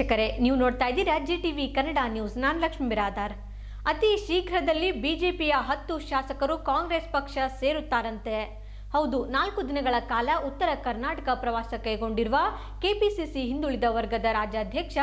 ವೀಕ್ಷಕರೇ, ನೀವು ನೋಡ್ತಾ ಇದ್ದೀರಾ ಜಿ ಟಿವಿ ಕನ್ನಡ ನ್ಯೂಸ್. ನಾನು ಲಕ್ಷ್ಮಿ ಬಿರಾದಾರ್. ಅತಿ ಶೀಘ್ರದಲ್ಲಿ ಬಿಜೆಪಿಯ ಹತ್ತು ಶಾಸಕರು ಕಾಂಗ್ರೆಸ್ ಪಕ್ಷ ಸೇರುತ್ತಾರಂತೆ. ಹೌದು, ನಾಲ್ಕು ದಿನಗಳ ಕಾಲ ಉತ್ತರ ಕರ್ನಾಟಕ ಪ್ರವಾಸ ಕೈಗೊಂಡಿರುವ ಕೆಪಿಸಿಸಿ ಹಿಂದುಳಿದ ವರ್ಗದ ರಾಜ್ಯಾಧ್ಯಕ್ಷ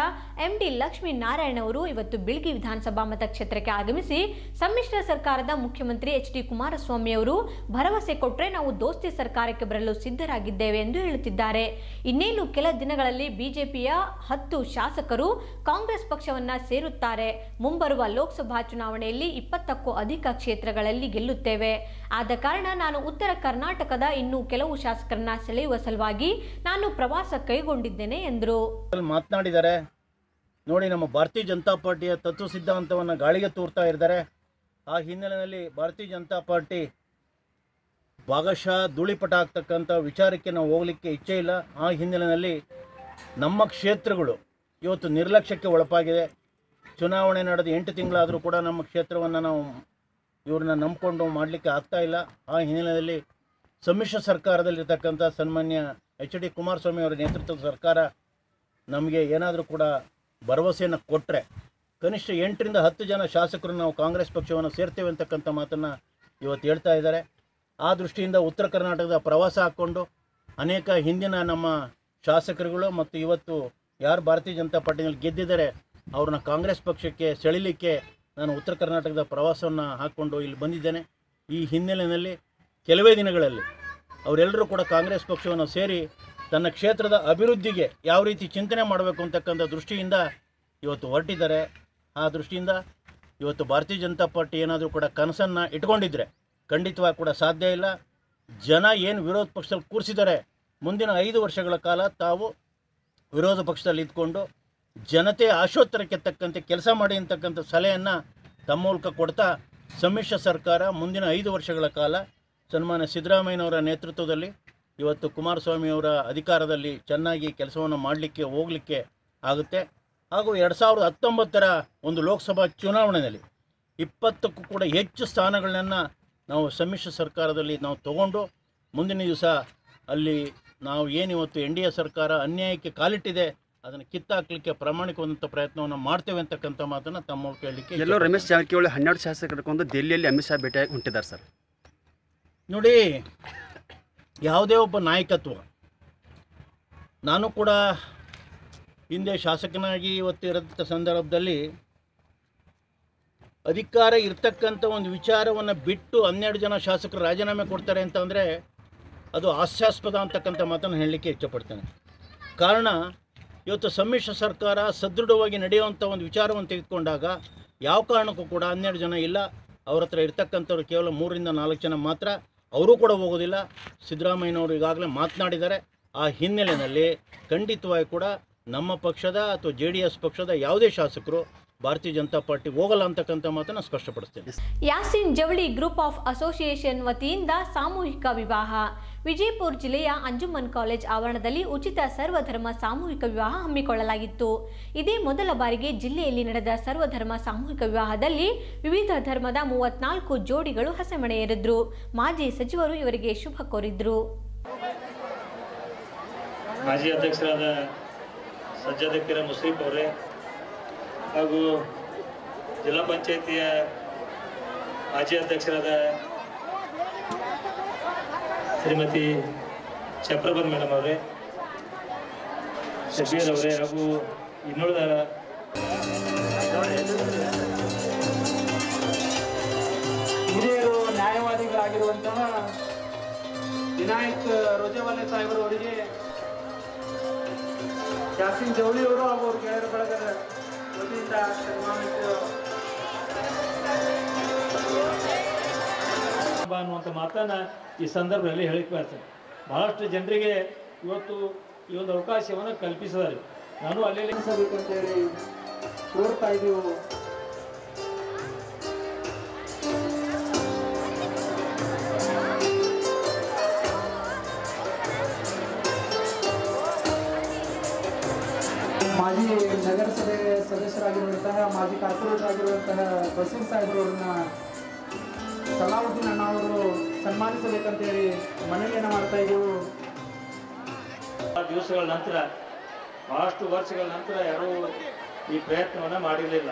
ಎಂಡಿ ಲಕ್ಷ್ಮೀನಾರಾಯಣ ಅವರು ಇವತ್ತು ಬಿಳ್ಗಿ ವಿಧಾನಸಭಾ ಮತಕ್ಷೇತ್ರಕ್ಕೆ ಆಗಮಿಸಿ, ಸಮ್ಮಿಶ್ರ ಸರ್ಕಾರದ ಮುಖ್ಯಮಂತ್ರಿ ಎಚ್ ಡಿ ಕುಮಾರಸ್ವಾಮಿ ಅವರು ಭರವಸೆ ಕೊಟ್ಟರೆ ನಾವು ದೋಸ್ತಿ ಸರ್ಕಾರಕ್ಕೆ ಬರಲು ಸಿದ್ಧರಾಗಿದ್ದೇವೆ ಎಂದು ಹೇಳುತ್ತಿದ್ದಾರೆ. ಇನ್ನೇನು ಕೆಲ ದಿನಗಳಲ್ಲಿ ಬಿಜೆಪಿಯ ಹತ್ತು ಶಾಸಕರು ಕಾಂಗ್ರೆಸ್ ಪಕ್ಷವನ್ನ ಸೇರುತ್ತಾರೆ. ಮುಂಬರುವ ಲೋಕಸಭಾ ಚುನಾವಣೆಯಲ್ಲಿ ಇಪ್ಪತ್ತಕ್ಕೂ ಅಧಿಕ ಕ್ಷೇತ್ರಗಳಲ್ಲಿ ಗೆಲ್ಲುತ್ತೇವೆ. ಆದ ಕಾರಣ ನಾನು ಉತ್ತರ ಕರ್ನಾಟಕದ ಇನ್ನೂ ಕೆಲವು ಶಾಸಕರನ್ನ ಸೆಳೆಯುವ ಸಲುವಾಗಿ ನಾನು ಪ್ರವಾಸ ಕೈಗೊಂಡಿದ್ದೇನೆ, ಎಂದರು. ಮಾತನಾಡಿದ್ದಾರೆ ನೋಡಿ ನಮ್ಮ ಭಾರತೀಯ ಜನತಾ ಪಾರ್ಟಿಯ ತತ್ವ ಸಿದ್ಧಾಂತವನ್ನು ಗಾಳಿಗೆ ತೋರ್ತಾ ಇದ್ದಾರೆ. ಆ ಹಿನ್ನೆಲೆಯಲ್ಲಿ ಭಾರತೀಯ ಜನತಾ ಪಾರ್ಟಿ ಭಾಗಶಃ ಧೂಳಿಪಟ ಆಗ್ತಕ್ಕಂಥ ವಿಚಾರಕ್ಕೆ ನಾವು ಹೋಗಲಿಕ್ಕೆ ಇಚ್ಛೆ ಇಲ್ಲ. ಆ ಹಿನ್ನೆಲೆಯಲ್ಲಿ ನಮ್ಮ ಕ್ಷೇತ್ರಗಳು ಇವತ್ತು ನಿರ್ಲಕ್ಷ್ಯಕ್ಕೆ ಒಳಪಾಗಿದೆ. ಚುನಾವಣೆ ನಡೆದು ಎಂಟು ತಿಂಗಳಾದರೂ ಕೂಡ ನಮ್ಮ ಕ್ಷೇತ್ರವನ್ನು ನಾವು ಇವ್ರನ್ನ ನಂಬಿಕೊಂಡು ಮಾಡಲಿಕ್ಕೆ ಆಗ್ತಾ ಇಲ್ಲ. ಆ ಹಿನ್ನೆಲೆಯಲ್ಲಿ ಸಮ್ಮಿಶ್ರ ಸರ್ಕಾರದಲ್ಲಿರ್ತಕ್ಕಂಥ ಸನ್ಮಾನ್ಯ ಎಚ್ ಡಿ ಕುಮಾರಸ್ವಾಮಿ ಅವರ ನೇತೃತ್ವದ ಸರ್ಕಾರ ನಮಗೆ ಏನಾದರೂ ಕೂಡ ಭರವಸೆಯನ್ನು ಕೊಟ್ಟರೆ ಕನಿಷ್ಠ ಎಂಟರಿಂದ ಹತ್ತು ಜನ ಶಾಸಕರು ನಾವು ಕಾಂಗ್ರೆಸ್ ಪಕ್ಷವನ್ನು ಸೇರ್ತೇವೆ ಅಂತಕ್ಕಂಥ ಮಾತನ್ನು ಇವತ್ತು ಹೇಳ್ತಾ ಇದ್ದಾರೆ. ಆ ದೃಷ್ಟಿಯಿಂದ ಉತ್ತರ ಕರ್ನಾಟಕದ ಪ್ರವಾಸ ಹಾಕ್ಕೊಂಡು ಅನೇಕ ಹಿಂದಿನ ನಮ್ಮ ಶಾಸಕರುಗಳು ಮತ್ತು ಇವತ್ತು ಯಾರು ಭಾರತೀಯ ಜನತಾ ಪಾರ್ಟಿನಲ್ಲಿ ಗೆದ್ದಿದ್ದಾರೆ ಅವ್ರನ್ನ ಕಾಂಗ್ರೆಸ್ ಪಕ್ಷಕ್ಕೆ ಸೆಳಿಲಿಕ್ಕೆ ನಾನು ಉತ್ತರ ಕರ್ನಾಟಕದ ಪ್ರವಾಸವನ್ನು ಹಾಕ್ಕೊಂಡು ಇಲ್ಲಿ ಬಂದಿದ್ದೇನೆ. ಈ ಹಿನ್ನೆಲೆಯಲ್ಲಿ ಕೆಲವೇ ದಿನಗಳಲ್ಲಿ ಅವರೆಲ್ಲರೂ ಕೂಡ ಕಾಂಗ್ರೆಸ್ ಪಕ್ಷವನ್ನು ಸೇರಿ ತನ್ನ ಕ್ಷೇತ್ರದ ಅಭಿವೃದ್ಧಿಗೆ ಯಾವ ರೀತಿ ಚಿಂತನೆ ಮಾಡಬೇಕು ಅಂತಕ್ಕಂಥ ದೃಷ್ಟಿಯಿಂದ ಇವತ್ತು ಹೊರಟಿದ್ದಾರೆ. ಆ ದೃಷ್ಟಿಯಿಂದ ಇವತ್ತು ಭಾರತೀಯ ಜನತಾ ಪಾರ್ಟಿ ಏನಾದರೂ ಕೂಡ ಕನಸನ್ನು ಇಟ್ಕೊಂಡಿದ್ರೆ ಖಂಡಿತವಾಗಿ ಕೂಡ ಸಾಧ್ಯ ಇಲ್ಲ. ಜನ ಏನು ವಿರೋಧ ಪಕ್ಷದಲ್ಲಿ ಕೂರಿಸಿದ್ದಾರೆ, ಮುಂದಿನ ಐದು ವರ್ಷಗಳ ಕಾಲ ತಾವು ವಿರೋಧ ಪಕ್ಷದಲ್ಲಿ ಇದ್ಕೊಂಡು ಜನತೆ ಆಶೋತ್ತರಕ್ಕೆ ತಕ್ಕಂತೆ ಕೆಲಸ ಮಾಡಿ ಅಂತಕ್ಕಂಥ ಸಲಹೆಯನ್ನು ತಮ್ಮ ಮೂಲಕ ಕೊಡ್ತಾ ಸಮ್ಮಿಶ್ರ ಸರ್ಕಾರ ಮುಂದಿನ ಐದು ವರ್ಷಗಳ ಕಾಲ ಸನ್ಮಾನ್ಯ ಸಿದ್ದರಾಮಯ್ಯನವರ ನೇತೃತ್ವದಲ್ಲಿ ಇವತ್ತು ಕುಮಾರಸ್ವಾಮಿಯವರ ಅಧಿಕಾರದಲ್ಲಿ ಚೆನ್ನಾಗಿ ಕೆಲಸವನ್ನು ಮಾಡಲಿಕ್ಕೆ, ಹೋಗಲಿಕ್ಕೆ ಆಗುತ್ತೆ. ಹಾಗೂ ಎರಡು ಸಾವಿರದ ಹತ್ತೊಂಬತ್ತರ ಒಂದು ಲೋಕಸಭಾ ಚುನಾವಣೆಯಲ್ಲಿ ಇಪ್ಪತ್ತಕ್ಕೂ ಕೂಡ ಹೆಚ್ಚು ಸ್ಥಾನಗಳನ್ನು ನಾವು ಸಮ್ಮಿಶ್ರ ಸರ್ಕಾರದಲ್ಲಿ ನಾವು ತಗೊಂಡು ಮುಂದಿನ ದಿವಸ ಅಲ್ಲಿ ನಾವು ಏನಿವತ್ತು ಎನ್ ಡಿ ಎ ಸರ್ಕಾರ ಅನ್ಯಾಯಕ್ಕೆ ಕಾಲಿಟ್ಟಿದೆ, ಅದನ್ನು ಕಿತ್ತಾಕ್ಲಿಕ್ಕೆ ಪ್ರಾಮಾಣಿಕವಾದಂಥ ಪ್ರಯತ್ನವನ್ನು ಮಾಡ್ತೇವೆ ಅಂತಕ್ಕಂಥ ಮಾತನ್ನು ತಮ್ಮ ಕೇಳಲಿಕ್ಕೆ ಎಲ್ಲರೂ ಎಲ್ಲೋ ರಮೇಶ್ ಜಾರಕಿಹೊಳಿ ಹನ್ನೆರಡು ಶಾಸಕರು ದೆಹಲಿಯಲ್ಲಿ ಅಮಿತ್ ಶಾ ಭೇಟಿಯಾಗಿ ಹೊಂಟಿದ್ದಾರೆ ಸರ್. ನೋಡಿ, ಯಾವುದೇ ಒಬ್ಬ ನಾಯಕತ್ವ, ನಾನು ಕೂಡ ಹಿಂದೆ ಶಾಸಕನಾಗಿ ಇವತ್ತಿರೋಂಥ ಸಂದರ್ಭದಲ್ಲಿ ಅಧಿಕಾರ ಇರ್ತಕ್ಕಂಥ ಒಂದು ವಿಚಾರವನ್ನು ಬಿಟ್ಟು ಹನ್ನೆರಡು ಜನ ಶಾಸಕರು ರಾಜೀನಾಮೆ ಕೊಡ್ತಾರೆ ಅಂತಂದರೆ ಅದು ಹಾಸ್ಯಾಸ್ಪದ ಅಂತಕ್ಕಂಥ ಮಾತನ್ನು ಹೇಳಲಿಕ್ಕೆ ಇಷ್ಟಪಡ್ತೇನೆ ಕಾರಣ, ಇವತ್ತು ಸಮ್ಮಿಶ್ರ ಸರ್ಕಾರ ಸದೃಢವಾಗಿ ನಡೆಯುವಂಥ ಒಂದು ವಿಚಾರವನ್ನು ತೆಗೆದುಕೊಂಡಾಗ ಯಾವ ಕಾರಣಕ್ಕೂ ಕೂಡ ಹನ್ನೆರಡು ಜನ ಇಲ್ಲ. ಅವ್ರ ಹತ್ರ ಇರ್ತಕ್ಕಂಥವ್ರು ಕೇವಲ ಮೂರರಿಂದ ನಾಲ್ಕು ಜನ ಮಾತ್ರ. ಅವರೂ ಕೂಡ ಹೋಗೋದಿಲ್ಲ. ಸಿದ್ದರಾಮಯ್ಯನವರು ಈಗಾಗಲೇ ಮಾತನಾಡಿದ್ದಾರೆ. ಆ ಹಿನ್ನೆಲೆಯಲ್ಲಿ ಖಂಡಿತವಾಗಿ ಕೂಡ ನಮ್ಮ ಪಕ್ಷದ ಅಥವಾ ಜೆ ಪಕ್ಷದ ಯಾವುದೇ ಶಾಸಕರು ಭಾರತೀಯ ಜನತಾ ಪಾರ್ಟಿ ಹೋಗಲ್ಲ ಅಂತಕ್ಕಂಥ ಮಾತನ್ನು ಸ್ಪಷ್ಟಪಡಿಸ್ತೇನೆ. ಯಾಸಿನ್ ಜವಳಿ ಗ್ರೂಪ್ ಆಫ್ ಅಸೋಸಿಯೇಷನ್ ವತಿಯಿಂದ ಸಾಮೂಹಿಕ ವಿವಾಹ. ವಿಜಯಪುರ ಜಿಲ್ಲೆಯ ಅಂಜುಮನ್ ಕಾಲೇಜ್ ಆವರಣದಲ್ಲಿ ಉಚಿತ ಸರ್ವಧರ್ಮ ಸಾಮೂಹಿಕ ವಿವಾಹ ಹಮ್ಮಿಕೊಳ್ಳಲಾಗಿತ್ತು. ಇದೇ ಮೊದಲ ಬಾರಿಗೆ ಜಿಲ್ಲೆಯಲ್ಲಿ ನಡೆದ ಸರ್ವಧರ್ಮ ಸಾಮೂಹಿಕ ವಿವಾಹದಲ್ಲಿ ವಿವಿಧ ಧರ್ಮದ ಮೂವತ್ನಾಲ್ಕು ಜೋಡಿಗಳು ಹಸೆಮಣೆಯೇರಿದ್ರು ಮಾಜಿ ಸಚಿವರು ಇವರಿಗೆ ಶುಭ ಕೋರಿದ್ರು. ಮಾಜಿ ಅಧ್ಯಕ್ಷರಾದ ಸಜ್ಜಾಧ್ಯಕ್ಷರ ಮುಸ್ರೀಫ್ ಅವರೇ ಹಾಗೂ ಜಿಲ್ಲಾ ಪಂಚಾಯಿತಿಯ ಮಾಜಿ ಅಧ್ಯಕ್ಷರಾದ ಶ್ರೀಮತಿ ಚಪ್ರಬನ್ ಮೇಡಮ್ ಅವರೇ ಶಬೀರ್ ಅವರೇ ಹಾಗೂ ಇನ್ನುಳಿದ ಹಿರಿಯರು ನ್ಯಾಯವಾದಿಗಳಾಗಿರುವಂತಹ ವಿನಾಯಕ್ ರೋಜಾವಾಲೆ ಸಾಹೇಬರವರಿಗೆ ಜಾಸ್ತಿ ಜವಳಿ ಅವರು ಹಾಗೂ ಅವ್ರ ಗೆಳೆಯರ ಬಳಗದ ಅನ್ನುವಂಥ ಮಾತನ್ನ ಈ ಸಂದರ್ಭದಲ್ಲಿ ಹೇಳಿಕ್ ಬರ್ತೇನೆ. ಬಹಳಷ್ಟು ಜನರಿಗೆ ಇವತ್ತು ಈ ಒಂದು ಅವಕಾಶವನ್ನು ಕಲ್ಪಿಸಿದ್ದಾರೆ. ನಾನು ಅಲ್ಲಿ ತೋರ್ತಾ ಕೋರ್ತಾ ಮಾಜಿ ನಗರಸಭೆ ಸದಸ್ಯರಾಗಿರುವಂತಹ, ಮಾಜಿ ಕಾರ್ಪೊರೇಟರ್ ಆಗಿರುವಂತಹ ಬಸೀರ್ ಸಾಹೇಬ್ರವ್ರನ್ನ ಸಲಾವುದ್ದೀನ್ ಅಣ್ಣ ಅವರು ಸನ್ಮಾನಿಸಬೇಕಂತೇಳಿ ಮನವಿಯನ್ನು ಮಾಡ್ತಾ ಇದ್ದೀವಿ. ದಿವಸಗಳ ನಂತರ, ಬಹಳಷ್ಟು ವರ್ಷಗಳ ನಂತರ ಯಾರೂ ಈ ಪ್ರಯತ್ನವನ್ನು ಮಾಡಿರಲಿಲ್ಲ.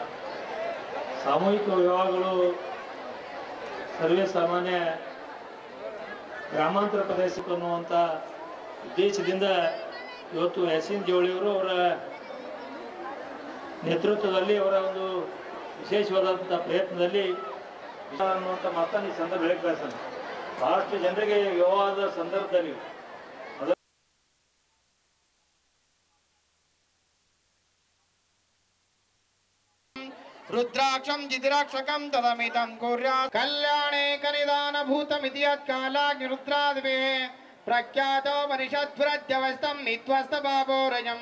ಸಾಮೂಹಿಕ ವಿವಾಹಗಳು ಸರ್ವೇ ಸಾಮಾನ್ಯ ಗ್ರಾಮಾಂತರ ಪ್ರದೇಶಕ್ಕೆ ಅನ್ನುವಂಥ ಉದ್ದೇಶದಿಂದ ಇವತ್ತು ಯಾಸೀನ್ ಜೋಳಿಯವರು ಅವರ ನೇತೃತ್ವದಲ್ಲಿ ಅವರ ಒಂದು ವಿಶೇಷವಾದಂಥ ಪ್ರಯತ್ನದಲ್ಲಿ ಅನ್ನುವಂಥ ಮಾತನ್ನು ಈ ಸಂದರ್ಭ ಹೇಳಿ ಕಳಿಸ್ತಾನೆ. ಬಹಳಷ್ಟು ಜನರಿಗೆ ವಿವಾದ ಸಂದರ್ಭದಲ್ಲಿ ರುದ್ರಾಕ್ಷಂ ಜಿದಿರಾಕ್ಷಕಂ ತದಮಿತಂ ಗೌರ್ಯ ಕಲ್ಯಾಣೇ ಕನಿದಾನ ಭೂತಮಿತಿ ಯತ್ಕಾಲಾಗ್ನಿ ರುದ್ರಾದ್ವೇ ಪ್ರಖ್ಯಾತೋ ಮನಿಷದ್ವರದ್ಯವಸ್ತಂ ನಿತ್ವಸ್ತ ಬಾಬೋರಜಂ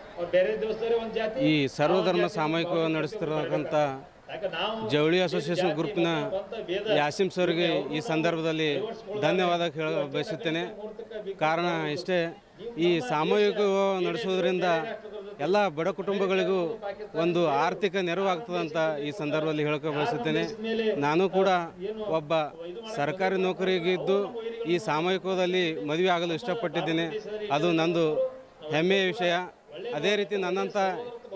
ಈ ಸರ್ವಧರ್ಮ ಸಾಮೂಹಿಕ ನಡೆಸ್ತಿರತಕ್ಕಂಥ ಜವಳಿ ಅಸೋಸಿಯೇಷನ್ ಗ್ರೂಪ್ನ ಯಾಸಿಂ ಸರ್ಗೆ ಈ ಸಂದರ್ಭದಲ್ಲಿ ಧನ್ಯವಾದ ಹೇಳ ಬಯಸುತ್ತೇನೆ. ಕಾರಣ ಇಷ್ಟೇ ಈ ಸಾಮೂಹಿಕ ನಡೆಸುವುದರಿಂದ ನಡೆಸೋದ್ರಿಂದ ಎಲ್ಲ ಬಡ ಕುಟುಂಬಗಳಿಗೂ ಒಂದು ಆರ್ಥಿಕ ನೆರವಾಗ್ತದಂತ ಈ ಸಂದರ್ಭದಲ್ಲಿ ಹೇಳಕ್ಕೆ ಬಯಸುತ್ತೇನೆ. ನಾನು ಕೂಡ ಒಬ್ಬ ಸರ್ಕಾರಿ ನೌಕರಿಗಿದ್ದು ಈ ಸಾಮೂಹಿಕದಲ್ಲಿ ಮದುವೆ ಆಗಲು ಇಷ್ಟಪಟ್ಟಿದ್ದೇನೆ. ಅದು ನಂದು ಹೆಮ್ಮೆಯ ವಿಷಯ. ಅದೇ ರೀತಿ ನನ್ನಂಥ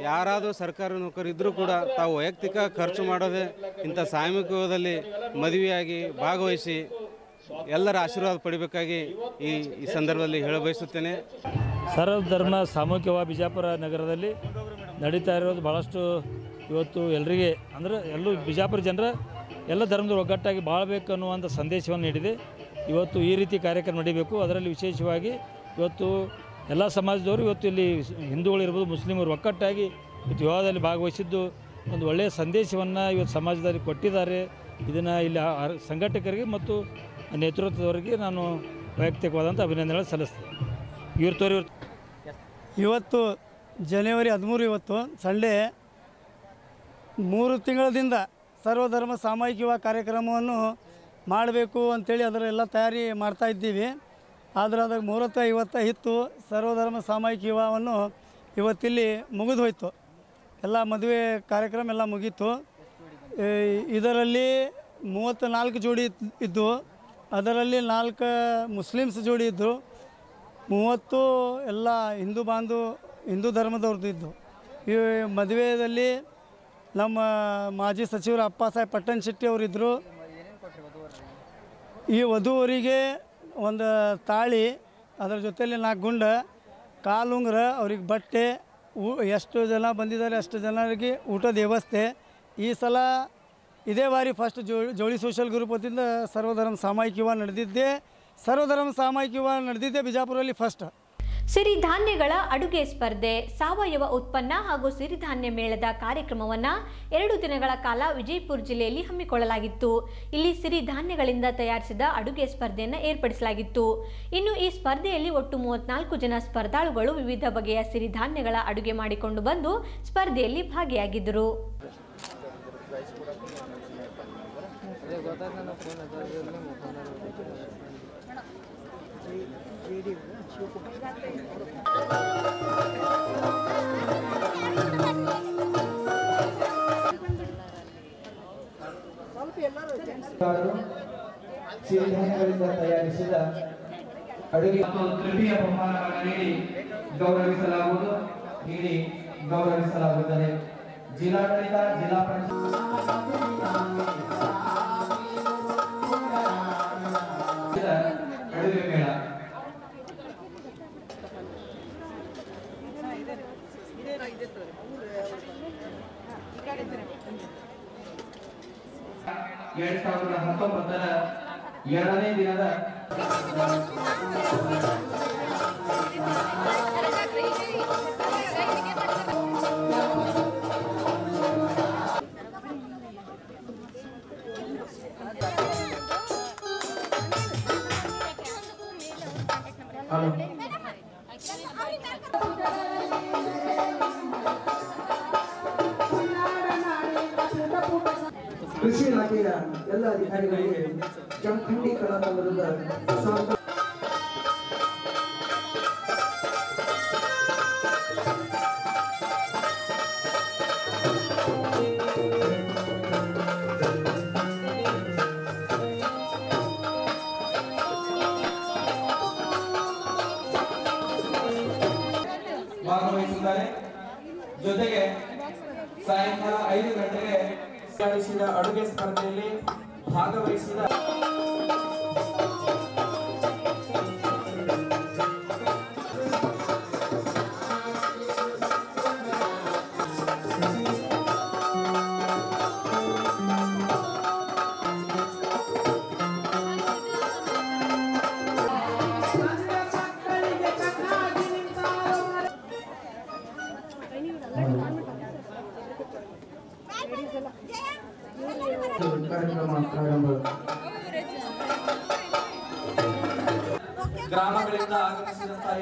ಯಾರಾದರೂ ಸರ್ಕಾರಿ ನೌಕರಿ ಇದ್ದರೂ ಕೂಡ ತಾವು ವೈಯಕ್ತಿಕ ಖರ್ಚು ಮಾಡದೆ ಇಂಥ ಸಾಮೂಹಿಕದಲ್ಲಿ ಮದುವೆಯಾಗಿ ಭಾಗವಹಿಸಿ ಎಲ್ಲರ ಆಶೀರ್ವಾದ ಪಡಿಬೇಕಾಗಿ ಈ ಈ ಸಂದರ್ಭದಲ್ಲಿ ಹೇಳ ಬಯಸುತ್ತೇನೆ ಸರ್ವಧರ್ಮ ಸಾಮೂಹಿಕವ ಬಿಜಾಪುರ ನಗರದಲ್ಲಿ ನಡೀತಾ ಇರೋದು ಭಾಳಷ್ಟು ಇವತ್ತು ಎಲ್ಲರಿಗೆ ಅಂದರೆ ಎಲ್ಲೂ ಬಿಜಾಪುರ ಜನರ ಎಲ್ಲ ಧರ್ಮದ ಒಗ್ಗಟ್ಟಾಗಿ ಬಾಳಬೇಕು ಅನ್ನುವಂಥ ಸಂದೇಶವನ್ನು ನೀಡಿದೆ. ಇವತ್ತು ಈ ರೀತಿ ಕಾರ್ಯಕ್ರಮ ನಡೀಬೇಕು. ಅದರಲ್ಲಿ ವಿಶೇಷವಾಗಿ ಇವತ್ತು ಎಲ್ಲ ಸಮಾಜದವರು ಇವತ್ತು ಇಲ್ಲಿ ಹಿಂದೂಗಳಿರ್ಬೋದು ಮುಸ್ಲಿಮರು ಒಕ್ಕಟ್ಟಾಗಿ ಇವತ್ತು ವಿವಾಹದಲ್ಲಿ ಭಾಗವಹಿಸಿದ್ದು ಒಂದು ಒಳ್ಳೆಯ ಸಂದೇಶವನ್ನು ಇವತ್ತು ಸಮಾಜದಲ್ಲಿ ಕೊಟ್ಟಿದ್ದಾರೆ. ಇದನ್ನು ಇಲ್ಲಿ ಸಂಘಟಕರಿಗೆ ಮತ್ತು ನೇತೃತ್ವದವರಿಗೆ ನಾನು ವೈಯಕ್ತಿಕವಾದಂಥ ಅಭಿನಂದನೆಗಳು ಸಲ್ಲಿಸ್ತೇನೆ. ಇವ್ರು ಇವತ್ತು ಜನವರಿ ಹದಿಮೂರು ಇವತ್ತು ಸಂಡೇ ಮೂರು ತಿಂಗಳದಿಂದ ಸರ್ವಧರ್ಮ ಸಾಮಾಜಿಕ ಕಾರ್ಯಕ್ರಮವನ್ನು ಮಾಡಬೇಕು ಅಂಥೇಳಿ ಅದರ ಎಲ್ಲ ತಯಾರಿ ಮಾಡ್ತಾ ಇದ್ದೀವಿ. ಆದರೆ ಅದಕ್ಕೆ ಮುಹೂರ್ತ ಇವತ್ತು ಇತ್ತು ಸರ್ವಧರ್ಮ ಸಾಮಾಜಿಕ ವಿವಾಹವನ್ನು ಇವತ್ತಿಲ್ಲಿ ಮುಗಿದು ಹೋಯಿತು ಎಲ್ಲ ಮದುವೆ ಕಾರ್ಯಕ್ರಮ ಎಲ್ಲ ಮುಗೀತು. ಇದರಲ್ಲಿ ಮೂವತ್ತು ನಾಲ್ಕು ಜೋಡಿ ಇದ್- ಇದ್ದು, ಅದರಲ್ಲಿ ನಾಲ್ಕು ಮುಸ್ಲಿಮ್ಸ್ ಜೋಡಿ ಇದ್ದರು ಮೂವತ್ತು ಎಲ್ಲ ಹಿಂದೂ ಬಾಂಧವ್ ಹಿಂದೂ ಧರ್ಮದವ್ರದ್ದು ಇದ್ದು. ಈ ಮದುವೆಯಲ್ಲಿ ನಮ್ಮ ಮಾಜಿ ಸಚಿವರು ಅಪ್ಪ ಸಾಹೇಬ್ ಪಟ್ಟಣ್ ಶೆಟ್ಟಿ ಅವರಿದ್ದರು ಈ ವಧುವರಿಗೆ ಒಂದು ತಾಳಿ, ಅದರ ಜೊತೆಯಲ್ಲಿ ನಾಲ್ಕು ಗುಂಡ, ಕಾಲುಂಗ್ರ, ಅವ್ರಿಗೆ ಬಟ್ಟೆ, ಊ, ಎಷ್ಟು ಜನ ಬಂದಿದ್ದಾರೆ, ಅಷ್ಟು ಜನರಿಗೆ ಊಟದ ವ್ಯವಸ್ಥೆ. ಈ ಸಲ ಇದೇ ಬಾರಿ ಫಸ್ಟ್ ಜೋಳಿ ಜೋಳಿ ಸೋಷಲ್ ಗ್ರೂಪ್ ವತಿಯಿಂದ ಸರ್ವಧರ್ಮ ಸಾಮಾಯಿಕ ವಿವಾಹ ನಡೆದಿದ್ದೆ, ಸರ್ವಧರ್ಮ ಸಾಮಾಯಿಕ ವಿವಾಹ ನಡೆದಿದ್ದೆ ಬಿಜಾಪುರಲ್ಲಿ ಫಸ್ಟ್ ಸಿರಿಧಾನ್ಯಗಳ ಅಡುಗೆ ಸ್ಪರ್ಧೆ, ಸಾವಯವ ಉತ್ಪನ್ನ ಹಾಗೂ ಸಿರಿಧಾನ್ಯ ಮೇಳದ ಕಾರ್ಯಕ್ರಮವನ್ನು ಎರಡು ದಿನಗಳ ಕಾಲ ವಿಜಯಪುರ ಜಿಲ್ಲೆಯಲ್ಲಿ ಹಮ್ಮಿಕೊಳ್ಳಲಾಗಿತ್ತು. ಇಲ್ಲಿ ಸಿರಿಧಾನ್ಯಗಳಿಂದ ತಯಾರಿಸಿದ ಅಡುಗೆ ಸ್ಪರ್ಧೆಯನ್ನು ಏರ್ಪಡಿಸಲಾಗಿತ್ತು. ಇನ್ನು ಈ ಸ್ಪರ್ಧೆಯಲ್ಲಿ ಒಟ್ಟು ಮೂವತ್ನಾಲ್ಕು ಜನ ಸ್ಪರ್ಧಾಳುಗಳು ವಿವಿಧ ಬಗೆಯ ಸಿರಿಧಾನ್ಯಗಳ ಅಡುಗೆ ಮಾಡಿಕೊಂಡು ಬಂದು ಸ್ಪರ್ಧೆಯಲ್ಲಿ ಭಾಗಿಯಾಗಿದ್ದರು. ಸಿರಿಧಾನ್ಯಗಳಿಂದ ತಯಾರಿಸಿದ ಅಡುಗೆ ತೃತೀಯ ಬಹುಮಾನವನ್ನು ನೀಡಿ ಗೌರವಿಸಲಾಗುವುದು ನೀಡಿ ಗೌರವಿಸಲಾಗುತ್ತದೆ ಜಿಲ್ಲಾಡಳಿತ ಜಿಲ್ಲಾ ಪಂಚಾಯತ್. ಎರಡ್ ಸಾವಿರದ ಹತ್ತೊಂಬತ್ತರ ಎರಡನೇ ದಿನದ ಎಲ್ಲ ಅಧಿಕಾರಿಗಳಿಗೆ ಜಮಖಂಡಿ ಕಲಾ ತಂಡದಿಂದ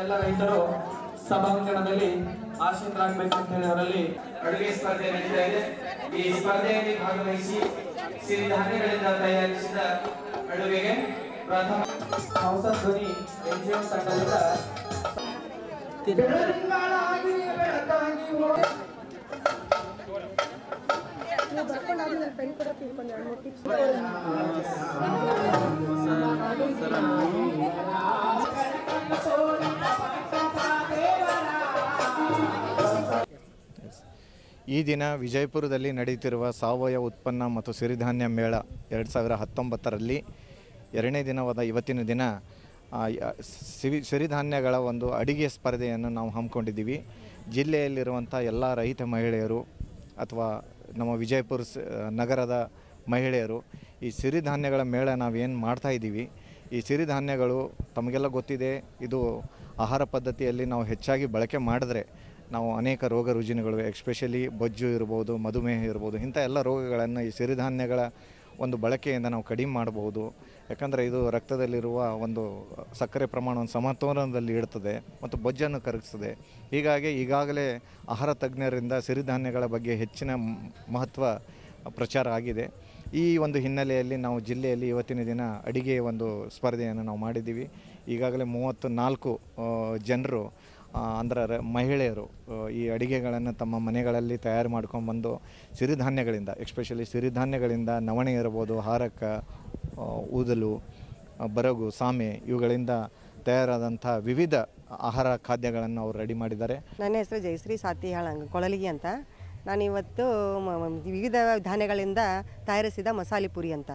ಎಲ್ಲ ರೈತರು ಸಭಾಂಗಣದಲ್ಲಿ ಆಸೀನರಾಗಬೇಕು ಅಂತ ಹೇಳಿ ಅವರಲ್ಲಿ ಅಡುಗೆ ಸ್ಪರ್ಧೆ ನಡೀತಾ ಇದೆ ಈ ಸ್ಪರ್ಧೆಯಲ್ಲಿ ಭಾಗವಹಿಸಿ ಸಿರಿಧಾನ್ಯಗಳಿಂದ ತಯಾರಿಸಿದ ಅಡುಗೆಗೆ ಪ್ರಥಮ ಹೊಸ ಧ್ವನಿ ಎನ್ಜಿಒ ತಂಡದಿಂದ ಈ ದಿನ ವಿಜಯಪುರದಲ್ಲಿ ನಡೆಯುತ್ತಿರುವ ಸಾವಯವ ಉತ್ಪನ್ನ ಮತ್ತು ಸಿರಿಧಾನ್ಯ ಮೇಳ ಎರಡು ಸಾವಿರ ಹತ್ತೊಂಬತ್ತರಲ್ಲಿ ಎರಡನೇ ದಿನವಾದ ಇವತ್ತಿನ ದಿನ ಸಿರಿ, ಸಿರಿಧಾನ್ಯಗಳ ಒಂದು ಅಡಿಗೆ ಸ್ಪರ್ಧೆಯನ್ನು ನಾವು ಹಮ್ಮಿಕೊಂಡಿದ್ದೀವಿ. ಜಿಲ್ಲೆಯಲ್ಲಿರುವಂಥ ಎಲ್ಲ ರೈತ ಮಹಿಳೆಯರು ಅಥವಾ ನಮ್ಮ ವಿಜಯಪುರ ನಗರದ ಮಹಿಳೆಯರು ಈ ಸಿರಿಧಾನ್ಯಗಳ ಮೇಳ ನಾವೇನು ಮಾಡ್ತಾ ಇದ್ದೀವಿ. ಈ ಸಿರಿಧಾನ್ಯಗಳು ತಮಗೆಲ್ಲ ಗೊತ್ತಿದೆ, ಇದು ಆಹಾರ ಪದ್ಧತಿಯಲ್ಲಿ ನಾವು ಹೆಚ್ಚಾಗಿ ಬಳಕೆ ಮಾಡಿದ್ರೆ ನಾವು ಅನೇಕ ರೋಗ ರುಜಿನಗಳು ಎಕ್ಸ್ಪೆಷಲಿ ಬೊಜ್ಜು ಇರ್ಬೋದು, ಮಧುಮೇಹ ಇರ್ಬೋದು, ಇಂಥ ಎಲ್ಲ ರೋಗಗಳನ್ನು ಈ ಸಿರಿಧಾನ್ಯಗಳ ಒಂದು ಬಳಕೆಯಿಂದ ನಾವು ಕಡಿಮೆ ಮಾಡಬಹುದು. ಯಾಕಂದರೆ ಇದು ರಕ್ತದಲ್ಲಿರುವ ಒಂದು ಸಕ್ಕರೆ ಪ್ರಮಾಣವನ್ನು ಸಮತೋಲನದಲ್ಲಿ ಇಡ್ತದೆ ಮತ್ತು ಬೊಜ್ಜನ್ನು ಕರಗಿಸ್ತದೆ. ಹೀಗಾಗಿ ಈಗಾಗಲೇ ಆಹಾರ ತಜ್ಞರಿಂದ ಸಿರಿಧಾನ್ಯಗಳ ಬಗ್ಗೆ ಹೆಚ್ಚಿನ ಮಹತ್ವ ಪ್ರಚಾರ ಆಗಿದೆ. ಈ ಒಂದು ಹಿನ್ನೆಲೆಯಲ್ಲಿ ನಾವು ಜಿಲ್ಲೆಯಲ್ಲಿ ಇವತ್ತಿನ ದಿನ ಅಡಿಗೆ ಒಂದು ಸ್ಪರ್ಧೆಯನ್ನು ನಾವು ಮಾಡಿದ್ದೀವಿ. ಈಗಾಗಲೇ ಮೂವತ್ತು ನಾಲ್ಕು ಜನರು ಅಂದರೆ ಮಹಿಳೆಯರು ಈ ಅಡಿಗೆಗಳನ್ನು ತಮ್ಮ ಮನೆಗಳಲ್ಲಿ ತಯಾರು ಮಾಡ್ಕೊಂಡು ಬಂದು ಸಿರಿಧಾನ್ಯಗಳಿಂದ ಎಕ್ಸ್ಪೆಷಲಿ ಸಿರಿಧಾನ್ಯಗಳಿಂದ ನವಣೆ ಇರ್ಬೋದು ಹಾರಕ ಊದಲು ಬರಗು, ಸಾಮೆ ಇವುಗಳಿಂದ ತಯಾರಾದಂಥ ವಿವಿಧ ಆಹಾರ ಖಾದ್ಯಗಳನ್ನು ಅವರು ರೆಡಿ ಮಾಡಿದ್ದಾರೆ. ನನ್ನ ಹೆಸರು ಜಯಶ್ರೀ ಸಾತಿಹಾಳ ಕೊಳಲಿಗಿ ಅಂತ. ನಾನು ಇವತ್ತು ವಿವಿಧ ಧಾನ್ಯಗಳಿಂದ ತಯಾರಿಸಿದ ಮಸಾಲೆ ಪುರಿ ಅಂತ.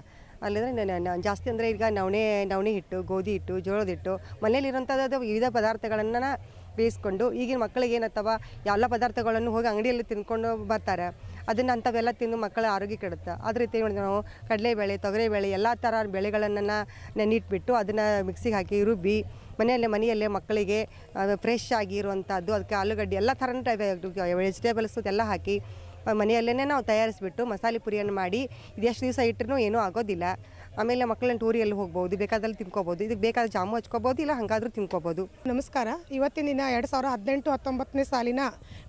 ಅಲ್ಲಿಂದರೆ ಜಾಸ್ತಿ ಅಂದರೆ ಈಗ ನವಣೆ ನವಣೆ ಹಿಟ್ಟು, ಗೋಧಿ ಹಿಟ್ಟು, ಜೋಳದ ಹಿಟ್ಟು ಮನೇಲಿರೋಂಥದ್ದು ವಿವಿಧ ಪದಾರ್ಥಗಳನ್ನು ಬೇಯಿಸ್ಕೊಂಡು ಈಗಿನ ಮಕ್ಕಳಿಗೆ ಏನತ್ತವ ಎಲ್ಲ ಪದಾರ್ಥಗಳನ್ನು ಹೋಗಿ ಅಂಗಡಿಯಲ್ಲಿ ತಿನ್ಕೊಂಡು ಬರ್ತಾರೆ. ಅದನ್ನು ಅಂಥವೆಲ್ಲ ತಿಂದು ಮಕ್ಕಳ ಆರೋಗ್ಯ ಕೆಡುತ್ತೆ. ಅದೇ ರೀತಿ ನೋಡಿ ನಾವು, ಕಡಲೆಬೇಳೆ, ತೊಗರಿಬೇಳೆ, ಎಲ್ಲ ಥರ ಬೆಳೆಗಳನ್ನು ನೆನಿಟ್ಬಿಟ್ಟು ಅದನ್ನು ಮಿಕ್ಸಿಗೆ ಹಾಕಿ ರುಬ್ಬಿ, ಮನೆಯಲ್ಲೇ ಮನೆಯಲ್ಲೇ ಮಕ್ಕಳಿಗೆ ಫ್ರೆಶ್ ಆಗಿರುವಂಥದ್ದು ಅದಕ್ಕೆ ಆಲೂಗಡ್ಡೆ, ಎಲ್ಲ ಥರ ವೆಜಿಟೇಬಲ್ಸ್ ಎಲ್ಲ ಹಾಕಿ ಮನೆಯಲ್ಲೇ ನಾವು ತಯಾರಿಸಿಬಿಟ್ಟು ಮಸಾಲೆ ಪುರಿಯನ್ನು ಮಾಡಿ ಇದೆಷ್ಟು ದಿವಸ ಇಟ್ಟರೂ ಏನೂ ಆಗೋದಿಲ್ಲ. ಆಮೇಲೆ ಮಕ್ಕಳನ್ನ ಟೂರಿಯಲ್ಲಿ ಹೋಗ್ಬೋದು ಬೇಕಾದಲ್ಲಿ ತಿನ್ಕೋಬೋದು, ಇದಕ್ಕೆ ಬೇಕಾದ ಜಾಮು ಹಚ್ಕೋಬೋದು, ಇಲ್ಲ ಹಾಗಾದ್ರೂ ತಿನ್ಕೋಬೋದು. ನಮಸ್ಕಾರ. ಇವತ್ತಿನ ದಿನ ಎರಡು ಸಾವಿರ ಹದಿನೆಂಟು ಹತ್ತೊಂಬತ್ತನೇ ಸಾಲಿನ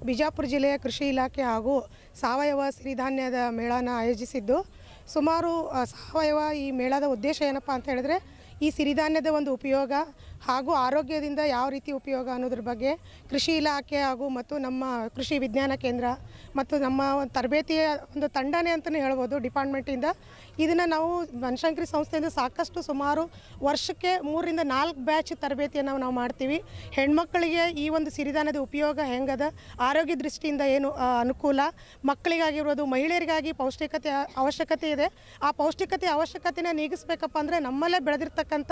ಬಿಜಾಪುರ ಜಿಲ್ಲೆಯ ಕೃಷಿ ಇಲಾಖೆ ಹಾಗೂ ಸಾವಯವ ಸಿರಿಧಾನ್ಯದ ಮೇಳನ ಆಯೋಜಿಸಿದ್ದು. ಸುಮಾರು ಸಾವಯವ ಈ ಮೇಳದ ಉದ್ದೇಶ ಏನಪ್ಪ ಅಂತ ಹೇಳಿದ್ರೆ, ಈ ಸಿರಿಧಾನ್ಯದ ಒಂದು ಉಪಯೋಗ ಹಾಗೂ ಆರೋಗ್ಯದಿಂದ ಯಾವ ರೀತಿ ಉಪಯೋಗ ಅನ್ನೋದ್ರ ಬಗ್ಗೆ ಕೃಷಿ ಇಲಾಖೆ ಹಾಗೂ ಮತ್ತು ನಮ್ಮ ಕೃಷಿ ವಿಜ್ಞಾನ ಕೇಂದ್ರ ಮತ್ತು ನಮ್ಮ ತರಬೇತಿಯ ಒಂದು ತಂಡನೇ ಅಂತಲೇ ಹೇಳ್ಬೋದು, ಡಿಪಾರ್ಟ್ಮೆಂಟಿಂದ ಇದನ್ನು ನಾವು ಬನಶಂಕರಿ ಸಂಸ್ಥೆಯಿಂದ ಸಾಕಷ್ಟು ಸುಮಾರು ವರ್ಷಕ್ಕೆ ಮೂರರಿಂದ ನಾಲ್ಕು ಬ್ಯಾಚ್ ತರಬೇತಿಯನ್ನು ನಾವು ಮಾಡ್ತೀವಿ. ಹೆಣ್ಮಕ್ಕಳಿಗೆ ಈ ಒಂದು ಸಿರಿಧಾನ್ಯದ ಉಪಯೋಗ ಹೆಂಗದ, ಆರೋಗ್ಯ ದೃಷ್ಟಿಯಿಂದ ಏನು ಅನುಕೂಲ, ಮಕ್ಕಳಿಗಾಗಿರ್ಬೋದು, ಮಹಿಳೆಯರಿಗಾಗಿ ಪೌಷ್ಟಿಕತೆ, ಅವಶ್ಯಕತೆ ಇದೆ. ಆ ಪೌಷ್ಟಿಕತೆ, ಅವಶ್ಯಕತೆನ ನೀಗಿಸ್ಬೇಕಪ್ಪ ಅಂದರೆ ನಮ್ಮಲ್ಲೇ ಬೆಳೆದಿರ್ತಕ್ಕಂಥ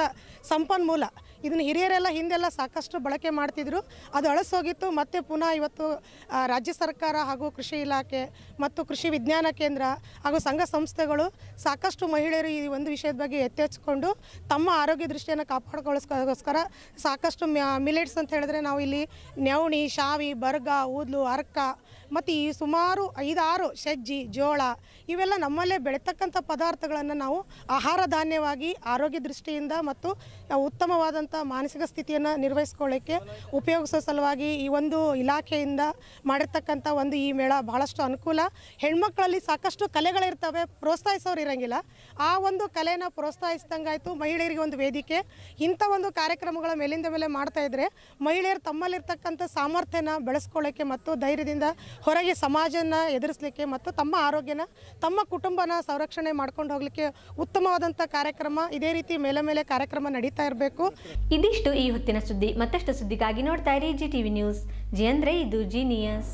ಸಂಪನ್ಮೂಲ. ಇದನ್ನು ಹಿರಿಯರೆಲ್ಲ ಹಿಂದೆಲ್ಲ ಸಾಕಷ್ಟು ಬಳಕೆ ಮಾಡ್ತಿದ್ರು. ಅದು ಅಳಸೋಗಿತ್ತು. ಮತ್ತೆ ಪುನಃ ಇವತ್ತು ರಾಜ್ಯ ಸರ್ಕಾರ ಹಾಗೂ ಕೃಷಿ ಇಲಾಖೆ ಮತ್ತು ಕೃಷಿ ವಿಜ್ಞಾನ ಕೇಂದ್ರ ಹಾಗೂ ಸಂಘ ಸಂಸ್ಥೆಗಳು ಸಾಕಷ್ಟು ಮಹಿಳೆಯರು ಈ ಒಂದು ವಿಷಯದ ಬಗ್ಗೆ ಎತ್ತೆಚ್ಕೊಂಡು ತಮ್ಮ ಆರೋಗ್ಯ ದೃಷ್ಟಿಯನ್ನು ಕಾಪಾಡ್ಕೊಳ್ಳೋಸ್ಕರ ಸಾಕಷ್ಟು ಮಿಲೆಟ್ಸ್ ಅಂತ ಹೇಳಿದ್ರೆ ನಾವು ಇಲ್ಲಿ ನೆವಣಿ ಶಾವಿ, ಬರ್ಗ, ಊದ್ಲು, ಅರ್ಕ ಮತ್ತು ಈ ಸುಮಾರು ಐದಾರು ಸಜ್ಜಿ, ಜೋಳ ಇವೆಲ್ಲ ನಮ್ಮಲ್ಲೇ ಬೆಳೀತಕ್ಕಂಥ ಪದಾರ್ಥಗಳನ್ನು ನಾವು ಆಹಾರ ಧಾನ್ಯವಾಗಿ ಆರೋಗ್ಯ ದೃಷ್ಟಿಯಿಂದ ಮತ್ತು ಉತ್ತಮವಾದಂಥ ಮಾನಸಿಕ ಸ್ಥಿತಿಯನ್ನು ನಿರ್ವಹಿಸ್ಕೊಳ್ಳೋಕ್ಕೆ ಉಪಯೋಗಿಸೋ ಸಲುವಾಗಿ ಈ ಒಂದು ಇಲಾಖೆಯಿಂದ ಮಾಡಿರ್ತಕ್ಕಂಥ ಒಂದು ಈ ಮೇಳ ಬಹಳಷ್ಟು ಅನುಕೂಲ. ಹೆಣ್ಮಕ್ಳಲ್ಲಿ ಸಾಕಷ್ಟು ಕಲೆಗಳಿರ್ತವೆ, ಪ್ರೋತ್ಸಾಹಿಸೋರು ಇರಂಗಿಲ್ಲ. ಆ ಒಂದು ಕಲೆನ ಪ್ರೋತ್ಸಾಹಿಸಿದಂಗಾಯಿತು ಮಹಿಳೆಯರಿಗೆ ಒಂದು ವೇದಿಕೆ. ಇಂಥ ಒಂದು ಕಾರ್ಯಕ್ರಮಗಳ ಮೇಲಿಂದ ಮೇಲೆ ಮಾಡ್ತಾ ಇದ್ರೆ ಮಹಿಳೆಯರು ತಮ್ಮಲ್ಲಿರ್ತಕ್ಕಂಥ ಸಾಮರ್ಥ್ಯನ ಬೆಳೆಸ್ಕೊಳ್ಳೋಕ್ಕೆ ಮತ್ತು ಧೈರ್ಯದಿಂದ ಹೊರಗೆ ಸಮಾಜನ ಎದುರಿಸಲಿಕ್ಕೆ ಮತ್ತು ತಮ್ಮ ಆರೋಗ್ಯನ, ತಮ್ಮ ಕುಟುಂಬನ ಸಂರಕ್ಷಣೆ ಮಾಡ್ಕೊಂಡು ಹೋಗಲಿಕ್ಕೆ ಉತ್ತಮವಾದಂಥ ಕಾರ್ಯಕ್ರಮ ಇದೇ ರೀತಿ ಮೇಲೆ ಮೇಲೆ ಕಾರ್ಯಕ್ರಮ ನಡೀತಾ ಇರಬೇಕು. ಇದಿಷ್ಟು ಈ ಹೊತ್ತಿನ ಸುದ್ದಿ. ಮತ್ತಷ್ಟು ಸುದ್ದಿಗಾಗಿ ನೋಡ್ತಾ ಇರಿ ಜಿ ಟಿವಿ ನ್ಯೂಸ್. ಜಿ ಅಂದ್ರೆ ಇದು ಜೀನಿಯಸ್